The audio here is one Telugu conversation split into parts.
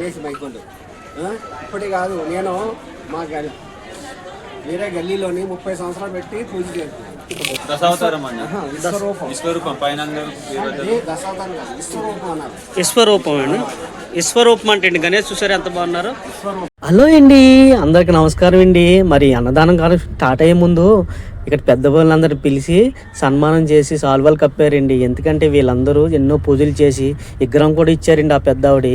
గణేష్ బైకుండు ఇప్పటి కాదు నేను మా గల్లీ వేరే గల్లీలోని ముప్పై సంవత్సరాలు పెట్టి పూజ విశ్వరూపం. అన్నారు. విశ్వరూపం అంటే గణేష్ చూసారు ఎంత బాగున్నారు? హలో అండి అందరికి నమస్కారం అండి. మరి అన్నదానం కాలం స్టార్ట్ అయ్యే ముందు ఇక్కడ పెద్ద వాళ్ళందరూ పిలిచి సన్మానం చేసి సాల్వాలు కప్పారండి. ఎందుకంటే వీళ్ళందరూ ఎన్నో పూజలు చేసి విగ్రహం కూడా ఇచ్చారండి ఆ పెద్ద ఆవిడ.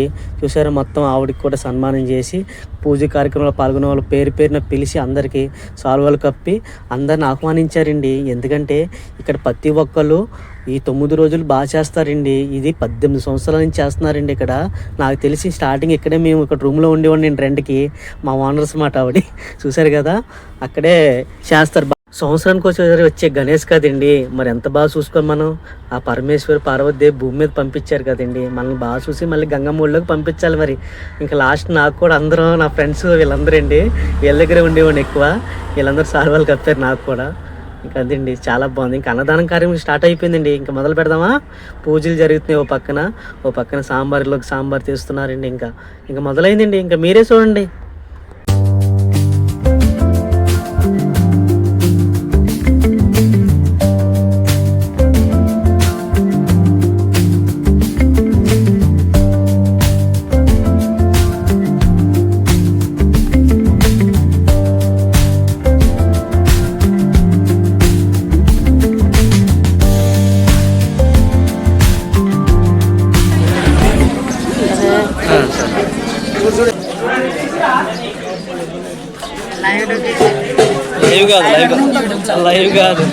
చూసారు మొత్తం ఆవిడకి కూడా సన్మానం చేసి పూజ కార్యక్రమంలో పాల్గొనే వాళ్ళు పేరు పేరున పిలిచి అందరికీ సాల్వాలు కప్పి అందరిని ఆహ్వానించారండి. ఎందుకంటే ఇక్కడ ప్రతి ఒక్కళ్ళు ఈ తొమ్మిది రోజులు బాగా చేస్తారండి. ఇది పద్దెనిమిది సంవత్సరాల నుంచి చేస్తున్నారండి ఇక్కడ. నాకు తెలిసి స్టార్టింగ్ ఇక్కడే మేము ఇక్కడ రూమ్లో ఉండేవాడిని రెండుకి రెంట్కి మా ఓనర్స్ మాట ఆవిడ చూసారు కదా అక్కడే చేస్తారు సంవత్సరానికి వచ్చేసరి వచ్చే గణేష్ కదండి. మరి ఎంత బాగా చూసుకొని మనం? ఆ పరమేశ్వరి పార్వతీదేవి భూమి మీద పంపించారు కదండి. మనల్ని బాగా చూసి మళ్ళీ గంగమ్మూళ్ళలోకి పంపించాలి మరి. ఇంకా లాస్ట్ నాకు కూడా అందరూ నా ఫ్రెండ్స్ వీళ్ళందరూ అండి వీళ్ళ దగ్గరే ఉండేవాడిని ఎక్కువ. వీళ్ళందరూ సార్ వాళ్ళు కప్పారు నాకు కూడా. ఇంకా అదండి చాలా బాగుంది. ఇంకా అన్నదానం కార్యక్రమం స్టార్ట్ అయిపోయిందండి. ఇంకా మొదలు పెడదామా? పూజలు జరుగుతున్నాయి ఓ పక్కన. ఓ పక్కన సాంబార్లోకి సాంబార్ తీస్తున్నారండి. ఇంకా ఇంకా మొదలైందండి. ఇంకా మీరే చూడండి. లైవ్ కాదు లైవ్ లైవ్ కాదు.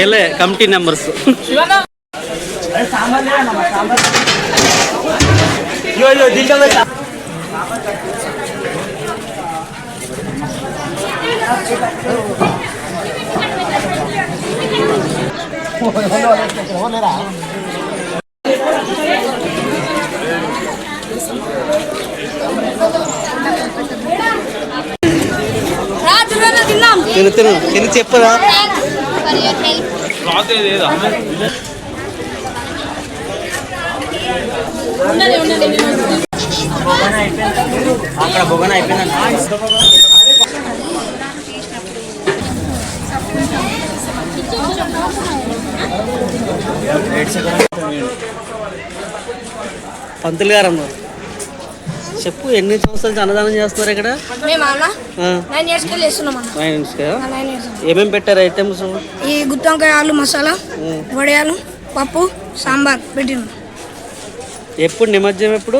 ఏలే కమిటీ నెంబర్స్ రాత్రి తిను తిను. తిని చెప్పరా? అక్కడ బొగన అయిపోయిందండి పంతులు గారు అన్నారు. చెప్పు ఎన్ని సంవత్సరాల నుంచి అన్నదానం చేస్తున్నారు ఇక్కడ? ఏమేమి పెట్టారు ఐటమ్స్? ఈ గుత్తొంకాయ ఆలు మసాలా వడియాలు పప్పు సాంబార్ పెట్టిన. ఎప్పుడు నిమజ్జనం ఎప్పుడు?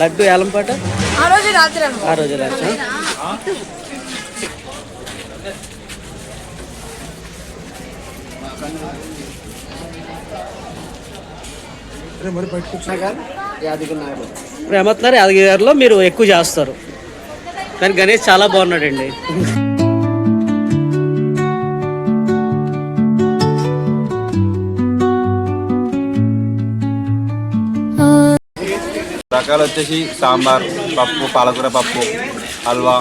లడ్డు ఏలంపాట ఆ రోజు రాత్రి ఆ రోజు రాచా నగర్ యాదగిరి నగర్ ఇప్పుడు ఏమవుతున్నారు యాదగిరి గారిలో మీరు ఎక్కువ చేస్తారు. కానీ గణేష్ చాలా బాగున్నాడండి. రకాలు వచ్చేసి సాంబార్ పప్పు పాలకూర పప్పు హల్వా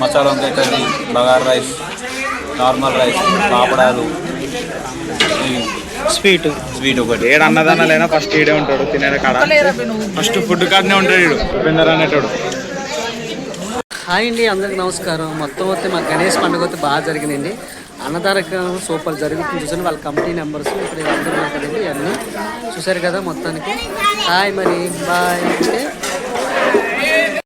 మసాలా వంకాయ curry bagar rice normal rice పాపడాలు స్వీట్. స్వీట్ ఒకటి. ఏడు అన్నదానాలైనా ఫస్ట్ ఈడే ఉంటాడు తినే కాడ? ఫస్ట్ ఫుడ్ కాడనే ఉంటాడు ఈడు. అనేటోడు. హాయ్ అండి అందరికి నమస్కారం. మొత్తం వస్తే మా గణేష్ పండుగ అయితే బాగా జరిగిందండి. అన్నదారకం సూపర్ జరుగుతుంది చూసాను వాళ్ళ కంపెనీ నెంబర్స్ ఇక్కడ అందరూ మాట్లాడండి అన్నీ చూసారు కదా మొత్తానికి. హాయ్ మరి బాయ్